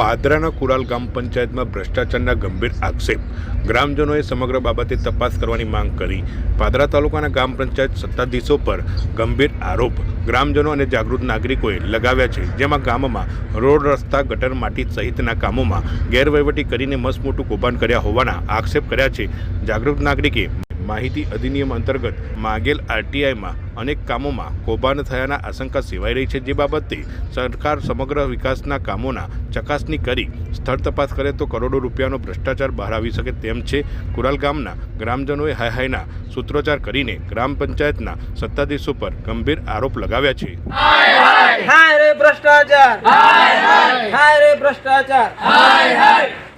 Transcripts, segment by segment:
પાદરાના કુરાલ ગ્રામ પંચાયતમાં ભ્રષ્ટાચારના ગંભીર આક્ષેપ. ગ્રામજનોએ સમગ્ર બાબતે તપાસ કરવાની માંગ કરી. પાદરા તાલુકાના ગ્રામ પંચાયત સત્તાધીશો પર ગંભીર આરોપ ગ્રામજનો અને જાગૃત નાગરિકોએ લગાવ્યા છે, જેમાં ગામમાં રોડ રસ્તા, ગટર માટી સહિતના કામોમાં ગેરવહીવટી કરીને મસમોટું કૌભાંડ કર્યા હોવાના આક્ષેપ કર્યા છે. જાગૃત નાગરિકે માહિતી અધિનિયમ અંતર્ગત માગેલ આરટીઆઈમાં અનેક કામોમાં કૌભાંડ થયાના આશંકા સેવાઈ રહી છે. જે બાબતે સરકાર સમગ્ર વિકાસના કામોના ચકાસણી કરી સ્થળ તપાસ કરે તો કરોડો રૂપિયાનો ભ્રષ્ટાચાર બહાર આવી શકે તેમ છે. કુરાલ ગામના ગ્રામજનોએ હાય હાયના સૂત્રોચ્ચાર કરીને ગ્રામ પંચાયતના સત્તાધીશો પર ગંભીર આરોપ લગાવ્યા છે. હાય રે ભ્રષ્ટાચાર હાય. રે ભ્રષ્ટાચાર.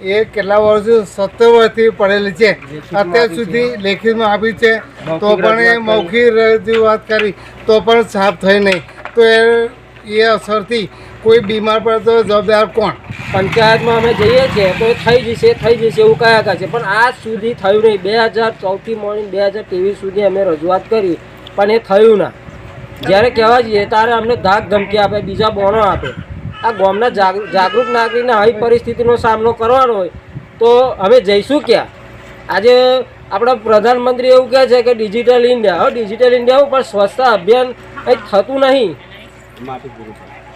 એ કેટલા વર્ષો સત્તર વર્ષથી પડેલી છે. અત્યાર સુધી લેખિતમાં આપી છે. તો પણ એ મૌખિક રજૂઆત કરી તો પણ સાફ થઈ નહીં. તો એ એ અસરથી કોઈ બીમાર પડે તો જવાબદાર કોણ? પંચાયતમાં અમે જઈએ છીએ તો થઈ જશે થઈ જશે એવું કયા કહે છે. પણ આજ સુધી થયું નહીં. બે હજાર ચૌદથી મોર્નિંગ બે હજાર ત્રેવીસ સુધી અમે રજૂઆત કરી પણ એ થયું ના. જ્યારે કહેવા જઈએ ત્યારે અમને ધાક ધમકી આપે બીજા બોનો આપે. આ ગામના જાગૃત નાગરિકને આવી પરિસ્થિતિનો સામનો કરવાનો હોય તો હવે જઈશું ક્યાં? આજે આપણા પ્રધાનમંત્રી એવું કહે છે કે ડિજિટલ ઇન્ડિયા હવે ડિજિટલ ઇન્ડિયા પણ સ્વચ્છતા અભિયાન કંઈ થતું નહીં.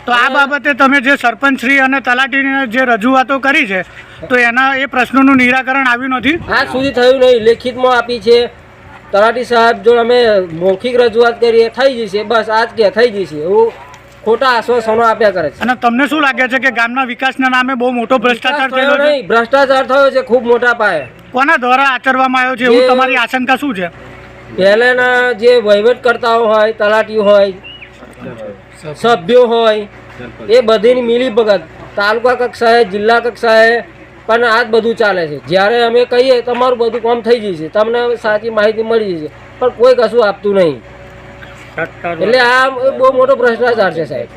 તો આ બાબતે તમે જે સરપંચશ્રી અને તલાટીને જે રજૂઆતો કરી છે તો એના એ પ્રશ્નોનું નિરાકરણ આવ્યું નથી? આજ સુધી થયું નહીં. લેખિતમાં આપી છે તલાટી સાહેબ જો અમે મૌખિક રજૂઆત કરીએ થઈ જશે. બસ આજ કે થઈ જશે. એવું ખોટા આશ્વાસનો આપ્યા કરે છે. અને તમને શું લાગે છે કે ગામના વિકાસના નામે બહુ મોટો ભ્રષ્ટાચાર થયો છે? નહીં ભ્રષ્ટાચાર થયો છે ખૂબ મોટા પાયે. કોના દ્વારા આચરવામાં આવ્યો છે એવું તમારી આશંકા શું છે? પહેલાના જે વહીવટકર્તાઓ હોય તલાટી હોય સભ્યો હોય એ બધીની મિલીભગત તાલુકા કક્ષાએ જિલ્લા કક્ષાએ પણ આ જ બધું ચાલે છે. જ્યારે અમે કહીએ તમારું બધું કામ થઈ જશે તમને સાચી માહિતી મળી જશે પણ કોઈ કશું આપતું નહીં. એટલે આ બહુ મોટો ભ્રષ્ટાચાર છે સાહેબ.